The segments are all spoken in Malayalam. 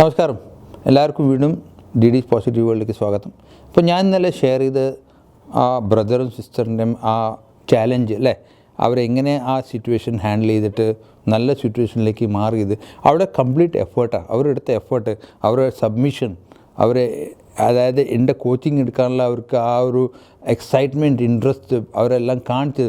നമസ്കാരം. എല്ലാവർക്കും വീണ്ടും ഡി ഡി പോസിറ്റീവ് വേൾഡിലേക്ക് സ്വാഗതം. അപ്പോൾ ഞാൻ ഇന്നലെ ഷെയർ ചെയ്ത് ആ ബ്രദറും സിസ്റ്ററിന്റെയും ആ ചാലഞ്ച് അല്ലേ? അവരെങ്ങനെ ആ സിറ്റുവേഷൻ ഹാൻഡിൽ ചെയ്തിട്ട് നല്ല സിറ്റുവേഷനിലേക്ക് മാറിയത് അവിടെ കംപ്ലീറ്റ് എഫേർട്ടാണ് അവരെടുത്ത എഫേർട്ട് അവരുടെ സബ്മിഷൻ അവരെ അതായത് എന്റെ കോച്ചിങ് എടുക്കാനുള്ള അവർക്ക് ആ ഒരു എക്സൈറ്റ്മെന്റ് ഇൻട്രസ്റ്റ് അവരെല്ലാം കാണിച്ച്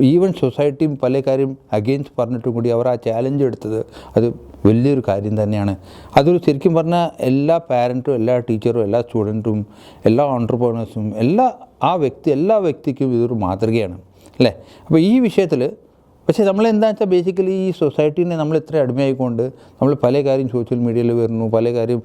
ഈവൻ സൊസൈറ്റിയും പല കാര്യം അഗെയിൻസ്റ്റ് പറഞ്ഞിട്ടും കൂടി അവർ ആ ചാലഞ്ച് എടുത്തത്. അത് വലിയൊരു കാര്യം തന്നെയാണ്. അതൊരു ശരിക്കും പറഞ്ഞാൽ എല്ലാ പാരന്റും എല്ലാ ടീച്ചറും എല്ലാ സ്റ്റുഡന്റും എല്ലാ ഓണ്ടർപ്രണേഴ്സും എല്ലാ ആ വ്യക്തി എല്ലാ വ്യക്തിക്കും ഇതൊരു മാതൃകയാണ്. അല്ലേ? അപ്പോൾ ഈ വിഷയത്തിൽ പക്ഷേ നമ്മൾ നമ്മളെന്താ വെച്ചാൽ ബേസിക്കലി ഈ സൊസൈറ്റീനെ നമ്മൾ ഇത്ര അടിമയായിക്കൊണ്ട് നമ്മൾ പല കാര്യം സോഷ്യൽ മീഡിയയിൽ വരുന്നു പല കാര്യം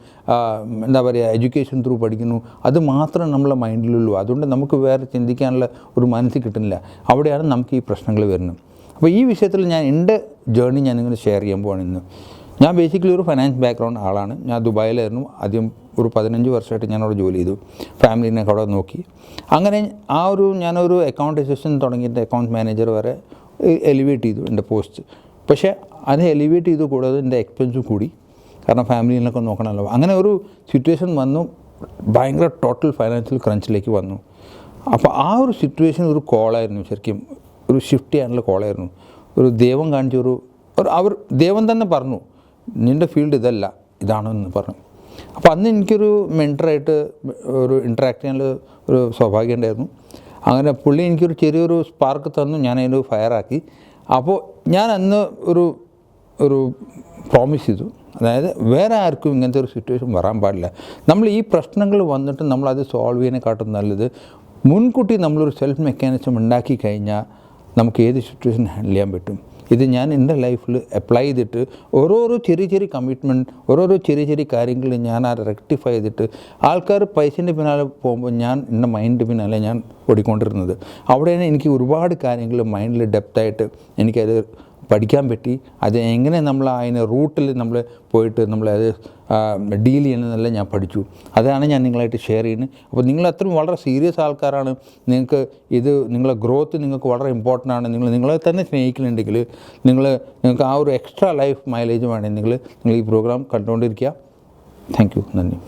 എന്താ പറയുക എഡ്യൂക്കേഷൻ ത്രൂ പഠിക്കുന്നു. അത് മാത്രം നമ്മളെ മൈൻഡിലുള്ളൂ അതുകൊണ്ട് നമുക്ക് വേറെ ചിന്തിക്കാനുള്ള ഒരു മനസ്സ് കിട്ടുന്നില്ല. അവിടെയാണ് നമുക്ക് ഈ പ്രശ്നങ്ങൾ വരുന്നത്. അപ്പോൾ ഈ വിഷയത്തിൽ ഞാൻ എന്റെ ജേർണി ഞാൻ ഇങ്ങനെ ഷെയർ ചെയ്യാൻ പോവാണ് ഇന്ന്. ഞാൻ ബേസിക്കലി ഒരു ഫൈനാൻസ് ബാക്ക്ഗ്രൗണ്ട് ആളാണ്. ഞാൻ ദുബായിലായിരുന്നു. ആദ്യം ഒരു പതിനഞ്ച് വർഷമായിട്ട് ഞാൻ അവിടെ ജോലി ചെയ്തു. ഫാമിലിനെ അവിടെ നോക്കി. അങ്ങനെ ആ ഒരു ഞാനൊരു അക്കൗണ്ട് അസിസ്റ്റന്റ് തുടങ്ങിയിട്ട് അക്കൗണ്ട് മാനേജർ വരെ എലിവേറ്റ് ചെയ്തു എന്റെ പോസ്റ്റ് പക്ഷേ അത് എലിവേറ്റ് ചെയ്ത് കൂടാതെ എന്റെ എക്സ്പെൻസും കൂടി. കാരണം ഫാമിലിയിലൊക്കെ നോക്കണമല്ലോ. അങ്ങനെ ഒരു സിറ്റുവേഷൻ വന്നു. ഭയങ്കര ടോട്ടൽ ഫൈനാൻഷ്യൽ ക്രഞ്ചിലേക്ക് വന്നു. അപ്പോൾ ആ ഒരു സിറ്റുവേഷൻ ഒരു കോളായിരുന്നു ശരിക്കും. ഒരു ഷിഫ്റ്റ് ചെയ്യാനുള്ള കോളായിരുന്നു ഒരു ദൈവം കാണിച്ച ഒരു ഒരു അവർ ദൈവം തന്നെ പറഞ്ഞു നിന്റെ ഫീൽഡ് ഇതല്ല ഇതാണെന്ന് പറഞ്ഞു. അപ്പോൾ അന്ന് എനിക്കൊരു മെന്ററായിട്ട് ഒരു ഇൻട്രാക്ട് ചെയ്യാനുള്ള ഒരു സൗഭാഗ്യം ഉണ്ടായിരുന്നു. അങ്ങനെ പുള്ളി എനിക്കൊരു ചെറിയൊരു സ്പാർക്ക് തന്നു. ഞാൻ അതിന് ഫയറാക്കി അപ്പോൾ ഞാൻ അന്ന് ഒരു ഒരു പ്രോമിസ് ചെയ്തു. അതായത് വേറെ ആർക്കും ഇങ്ങനത്തെ ഒരു സിറ്റുവേഷൻ വരാൻ പാടില്ല. നമ്മൾ ഈ പ്രശ്നങ്ങൾ വന്നിട്ട് നമ്മളത് സോൾവ് ചെയ്യാനെക്കാട്ടും നല്ലത് മുൻകൂട്ടി നമ്മളൊരു സെൽഫ് മെക്കാനിസം ഉണ്ടാക്കി കഴിഞ്ഞാൽ നമുക്ക് ഏത് സിറ്റുവേഷൻ ഹാൻഡിൽ ചെയ്യാൻ പറ്റും? ഇത് ഞാൻ എന്റെ ലൈഫിൽ അപ്ലൈ ചെയ്തിട്ട് ഓരോരോ ചെറിയ ചെറിയ കമ്മിറ്റ്മെന്റ് ഓരോരോ ചെറിയ ചെറിയ കാര്യങ്ങൾ ഞാൻ ആ റെക്ടിഫൈ ചെയ്തിട്ട് ആൾക്കാർ പൈസേന്റെ പിന്നാലെ പോകുമ്പോൾ ഞാൻ എന്റെ മൈൻഡ് പിന്നാലെ ഞാൻ ഓടിക്കൊണ്ടിരുന്നത്. അവിടെയാണ് എനിക്ക് ഒരുപാട് കാര്യങ്ങൾ മൈൻഡിൽ ഡെപ്തായിട്ട് എനിക്കത് പഠിക്കാൻ പറ്റി. അത് എങ്ങനെ നമ്മൾ അതിന് റൂട്ടിൽ നമ്മൾ പോയിട്ട് നമ്മൾ അത് ഡീൽ ചെയ്യണമെന്നെല്ലാം ഞാൻ പഠിച്ചു. അതാണ് ഞാൻ നിങ്ങളായിട്ട് ഷെയർ ചെയ്യുന്നത്. അപ്പോൾ നിങ്ങൾ അത്രയും വളരെ സീരിയസ് ആൾക്കാരാണ്. നിങ്ങൾക്ക് ഇത് നിങ്ങളെ ഗ്രോത്ത് നിങ്ങൾക്ക് വളരെ ഇമ്പോർട്ടന്റ് ആണ്. നിങ്ങൾ നിങ്ങളെ തന്നെ സ്നേഹിക്കുന്നുണ്ടെങ്കിൽ നിങ്ങൾ നിങ്ങൾക്ക് ആ ഒരു എക്സ്ട്രാ ലൈഫ് മൈലേജ് വേണമെങ്കിൽ നിങ്ങൾ ഈ പ്രോഗ്രാം കണ്ടുകൊണ്ടിരിക്കുക. താങ്ക് യു നന്ദി.